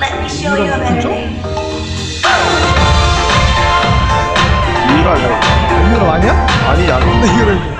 Let me show you a better way. 이거 아니야? 건물 아니야? 아니 아니 근데 이거를